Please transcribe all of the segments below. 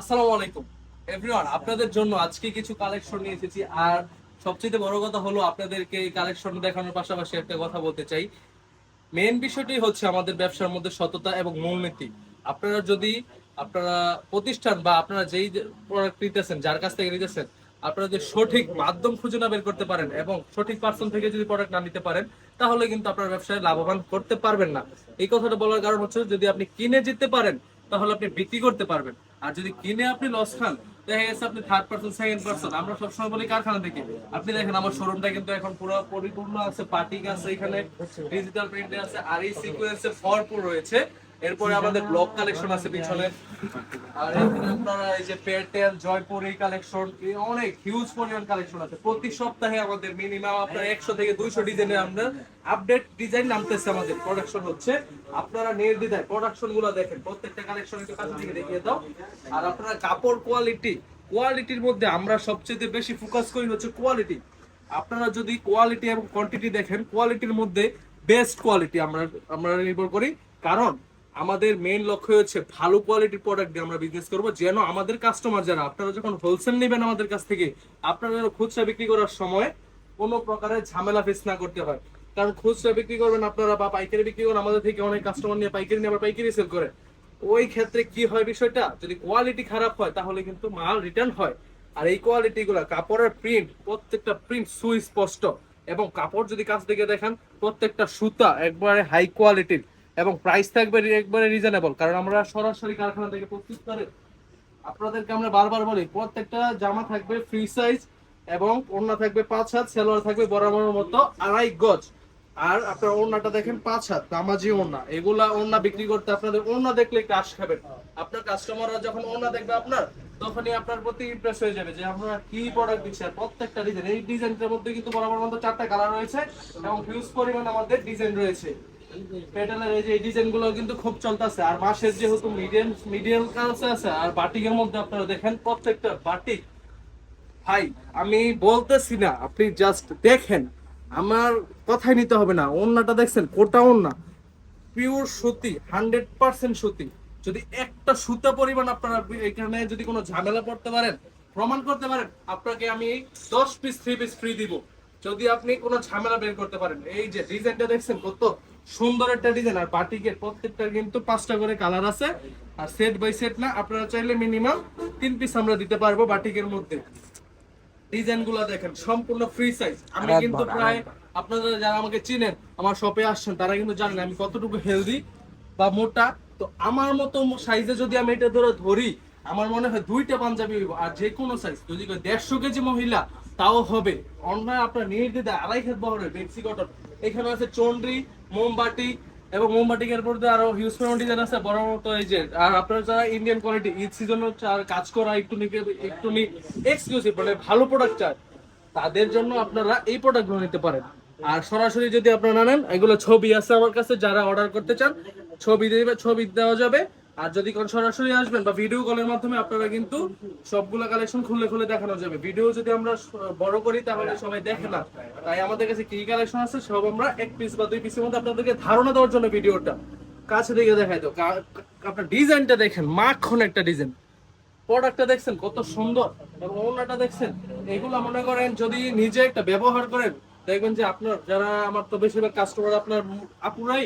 আসসালামু আলাইকুম। এভরিওয়ান আপনাদের জন্য আজকে কিছু কালেকশন নিয়ে এসেছি। আর সবচেয়ে বড় কথা হলো আপনাদেরকে এই কালেকশন দেখানোর পাশাপাশি একটা কথা বলতে চাই। মেন বিষয়টি হচ্ছে আমাদের ব্যবসার মধ্যে সততা এবং মূলনীতি। আপনারা যদি আপনারা প্রতিষ্ঠান বা আপনারা যেই প্রোডাক্ট নিতেছেন, যার কাছ থেকে নিতেছেন, আপনারা যদি সঠিক মাধ্যম খুঁজে না বের করতে পারেন এবং সঠিক পার্সন থেকে যদি প্রোডাক্ট না নিতে পারেন, তাহলে কিন্তু আপনার ব্যবসায় লাভবান করতে পারবেন না। এই কথাটা বলার কারণ হচ্ছে যদি আপনি কিনে জিততে পারেন, তাহলে আপনি বিক্রি করতে পারবেন। আর যদি কিনে আপনি লস খান, দেখা গেছে আপনি থার্ড পার্সন সেকেন্ড পার্সন আমরা সবসময় বলি কারখানা থেকে। আপনি দেখেন আমার শোরুমটা কিন্তু এখন পুরো পরিপূর্ণ আছে পার্টিং আছে এখানে ডিজিটাল প্রিন্টে আছে, আর এই সিকোয়েন্সে ফরপুর রয়েছে। এরপরে আমাদের ব্লক কালেকশন আছে পিছনে। আর এখানে আপনারা এই যে পেটেল জয়পুর এই কালেকশন অনেক হিউজ পরিমাণ কালেকশন আছে। প্রতি সপ্তাহে আমাদের মিনিমাম আপনার একশো থেকে দুইশো ডিজাইনের আমরা আপডেট ডিজাইন নামতেছে আমাদের প্রোডাকশন হচ্ছে। আপনারা নির্দ্বিধায় প্রোডাকশনগুলো দেখেন, প্রত্যেকটা কালেকশন একটু কাছে থেকে দেখিয়ে দাও। আর আপনারা কাপড় কোয়ালিটি কোয়ালিটির মধ্যে আমরা সবচেয়ে বেশি ফোকাস করি হচ্ছে কোয়ালিটি আপনারা যদি কোয়ালিটি এবং কোয়ান্টিটি দেখেন কোয়ালিটির মধ্যে বেস্ট কোয়ালিটি আমরা আমরা নির্ভর করি। কারণ আমাদের মেইন লক্ষ্য হচ্ছে ভালো কোয়ালিটির প্রোডাক্ট দিয়ে আমরা বিজনেস করব। যেন আমাদের কাস্টমার যারা, আপনারা যখন হোলসেল নেবেন আমাদের কাছ থেকে, আপনারা খুচরা বিক্রি করার সময় কোনো প্রকারের ঝামেলা ফেস না করতে হয়। কারণ খুচরা বিক্রি করবেন আপনারা বা পাইকারি বিক্রি করেন আমাদের থেকে অনেক কাস্টমার নিয়ে পাইকারি নিয়ে আবার পাইকারি সেল করে। ওই ক্ষেত্রে কি হয় বিষয়টা, যদি কোয়ালিটি খারাপ হয়, তাহলে কিন্তু মাল রিটার্ন হয়। আর এই কোয়ালিটি গুলা, কাপড়ের প্রিন্ট প্রত্যেকটা প্রিন্ট সুস্পষ্ট। এবং কাপড় যদি কাছ থেকে দেখেন, প্রত্যেকটা সুতা একবারে হাই কোয়ালিটির এবং প্রাইস থাকবে একবারে রিজনেবল কারণ আমরা সরাসরি কারখানা থেকে প্রস্তুত করে আপনাদেরকে আমরা বারবার বলি, প্রত্যেকটা জামা থাকবে ফ্রি সাইজ এবং ওড়না থাকবে পাঁচ হাত, সেলোয়ার থাকবে বরাবর মতো আড়াই গজ। আর আপনার ওড়নাটা দেখেন পাঁচ হাত, দামাজি ওড়না। এগুলা ওড়না বিক্রি করতে আপনাদের ওড়না দেখলে ক্রাশ খাবেন। আপনার কাস্টমাররা যখন ওড়না দেখবে আপনার, তখনই আপনার প্রতি ইমপ্রেস হয়ে যাবে যে আমরা কি প্রোডাক্ট দিচ্ছি। আর প্রত্যেকটা ডিজাইন এই ডিজাইনটার মধ্যে কিন্তু বরাবর মতো চারটা কালার রয়েছে এবং হিউজ পরিমাণ আমাদের ডিজাইন রয়েছে। প্যাটেলের এই যে ডিজাইন কিন্তু খুব চলতেছে। আর মাসের যেহেতু মিডিয়াম মিডিয়াম কালসে আছে, আর বাটিকের মধ্যে আপনারা দেখেন, প্রত্যেকটা বাটিক ভাই, আমি বলতেছি না, আপনি জাস্ট দেখেন। আমার কথাই নিতে হবে না ওন্নাটা দেখছেন, কোটা ওন্না পিওর সুতি হান্ড্রেড পার্সেন্ট সুতি। যদি একটা সুতা পরিমাণ আপনারা এখানে যদি কোনো ঝামেলা পড়তে পারেন, প্রমাণ করতে পারেন, আপনাকে আমি দশ পিস থ্রি পিস ফ্রি দিব। যদি আপনি কোনো ঝামেলা বের করতে পারেন এই যে ডিজাইনটা দেখছেন কত সুন্দর একটা ডিজাইন আর বাটিকের প্রত্যেকটা কিন্তু পাঁচটা করে কালার আছে আর সেট বাই সেট না আপনারা চাইলে মিনিমাম তিন পিস আমরা দিতে পারব বাটিকের মধ্যে। ডিজাইনগুলো দেখেন সম্পূর্ণ ফ্রি সাইজ আমি কিন্তু প্রায় আপনারা যারা আমাকে চিনেন আমার শপে আসছেন তারা কিন্তু জানেন আমি কতটুকু হেলদি বা মোটা। তো আমার মতো সাইজে যদি আমি এটা ধরে ধরি আমার মনে হয় দুইটা পাঞ্জাবি হইব আর যে কোনো সাইজ যদি দেড়শো কেজি মহিলা তাও হবে। অন্যায় আপনার নির্দিদা আড়াই খেত বহরের বেক্সি কটন। এখানে আছে চন্ডি মোমবাটি এবং মোমবাটিকের মধ্যে আরও হিউজ ডিজাইন আছে, বড় মতো এই যে, আর আপনার যারা ইন্ডিয়ান কোয়ালিটি ঈদ সিজন কাজ করা, একটু একটু এক্সক্লুসিভ মানে ভালো প্রোডাক্ট চায় তাদের জন্য আপনারা এই প্রোডাক্টগুলো নিতে পারেন। আর সরাসরি যদি আপনারা নেন, এগুলো ছবি আছে আমার কাছে, যারা অর্ডার করতে চান, ছবি দেবে, ছবি দেওয়া যাবে। আর যদি কোন সরাসরি আসবেন বা ভিডিও কলের মাধ্যমে আপনারা কিন্তু সবগুলো কালেকশন খুলে খুলে দেখানো যাবে। ভিডিও যদি আমরা বড় করি তাহলে সবাই দেখে না। তাই আমাদের কাছে কি কালেকশন আছে সব আমরা এক পিস বা দুই পিসের মধ্যে আপনাদেরকে ধারণা দেওয়ার জন্য ভিডিওটা কাছে দিকে দেখাই তো। আপনার ডিজাইনটা দেখেন, মাখন একটা ডিজাইন প্রোডাক্টটা দেখছেন, কত সুন্দর এবং ওনাটা দেখছেন। এগুলো মনে করেন যদি নিজে একটা ব্যবহার করেন, দেখবেন যে আপনার যারা আমার তো বেশিরভাগ কাস্টমার আপনার আপুরাই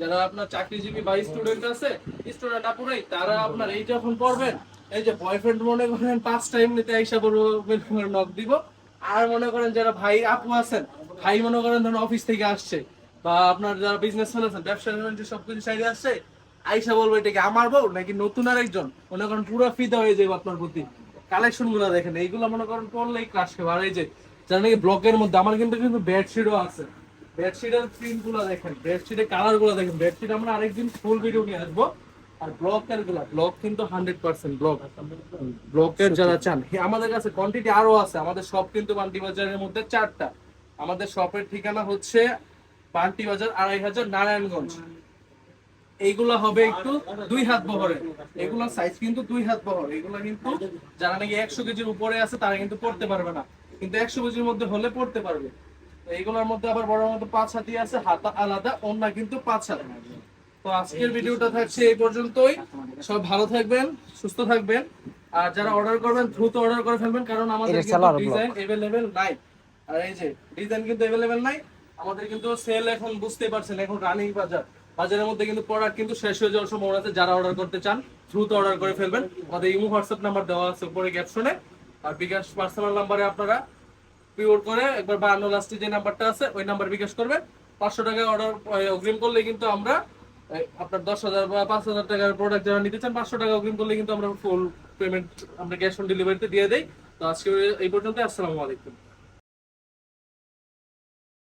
যারা আপনার চাকরিজীবী বা স্টুডেন্ট আছে স্টুডেন্ট আপুরাই, তারা আপনার এই যখন পড়বেন, এই যে বয়ফ্রেন্ড মনে করেন পাঁচটা এমনিতে আইসা বলব নক দিব। আর মনে করেন যারা ভাই আপু আছেন, ভাই মনে করেন ধরুন অফিস থেকে আসছে, বা আপনার যারা বিজনেস চালাচ্ছেন ব্যবসা বাণিজ্য সবকিছু সাইডে আসছে, আইসা বলব এটা কি আমার বউ নাকি নতুন আর একজন মনে করেন পুরো ফিদা হয়ে যাবে আপনার প্রতি। কালেকশনগুলো দেখেন, এইগুলো মনে করেন পড়লেই ক্রাশ খাবে আর এই যে যারা নাকি ব্লকের মধ্যে, আমার কিন্তু কিন্তু বেডশিটও আছে। বেডশিটের প্রিন্ট দেখেন বেডশিটের কালার দেখেন। বেডশিট আমরা আরেকদিন ফুল ভিডিও নিয়ে আসব। আর ব্লকেরগুলা ব্লক কিন্তু হান্ড্রেড পার্সেন্ট ব্লক ব্লকের যারা চান আমাদের কাছে কোয়ান্টিটি আরও আছে। আমাদের সব কিন্তু বান্টি বাজারের মধ্যে চারটা। আমাদের শপের ঠিকানা হচ্ছে বান্টি বাজার আড়াই হাজার নারায়ণগঞ্জ। এইগুলা হবে একটু দুই হাত বহরের এগুলা সাইজ কিন্তু দুই হাত বহর। এগুলা কিন্তু যারা নাকি একশো কেজির উপরে আছে, তারা কিন্তু পড়তে পারবে না। কিন্তু একশো কেজির মধ্যে হলে পড়তে পারবে। এইগুলোর মধ্যে আবার বড় মতো পাঁচ হাতি আছে হাতা আলাদা অন্য কিন্তু পাঁচ হাত তো আজকের ভিডিওটা থাকছে এই পর্যন্তই সব ভালো থাকবেন সুস্থ থাকবেন আর যারা অর্ডার করবেন দ্রুত অর্ডার করে ফেলবেন কারণ আমাদের এটার কিন্তু seller block। ডিজাইন अवेलेबल নাই আর এই যে ডিজাইন কিন্তু अवेलेबल নাই আমাদের কিন্তু সেল এখন বুঝতেই পারছেন এখন রানিং বাজার বাজারের মধ্যে কিন্তু প্রোডাক্ট কিন্তু শেষ হয়ে যাওয়ার সম্ভাবনা আছে যারা অর্ডার করতে চান দ্রুত অর্ডার করে ফেলবেন আমাদের ইমো হোয়াটসঅ্যাপ নাম্বার দেওয়া আছে উপরে ক্যাপশনে আর বিকাশ পার্সোনাল নাম্বারে আপনারা পিওর করে একবার বায়ান্ন লাস্টে যে নাম্বারটা আছে, ওই নাম্বার বিকাশ করবে। পাঁচশো টাকা অর্ডার অগ্রিম করলে কিন্তু আমরা আপনার দশ হাজার বা পাঁচ হাজার টাকার প্রোডাক্ট যারা নিতে চান, পাঁচশো টাকা অগ্রিম করলে কিন্তু আমরা ফুল পেমেন্ট আমরা ক্যাশ অন ডেলিভারিতে দিয়ে দেয় তো আজকে এই পর্যন্ত আসসালামু আলাইকুম।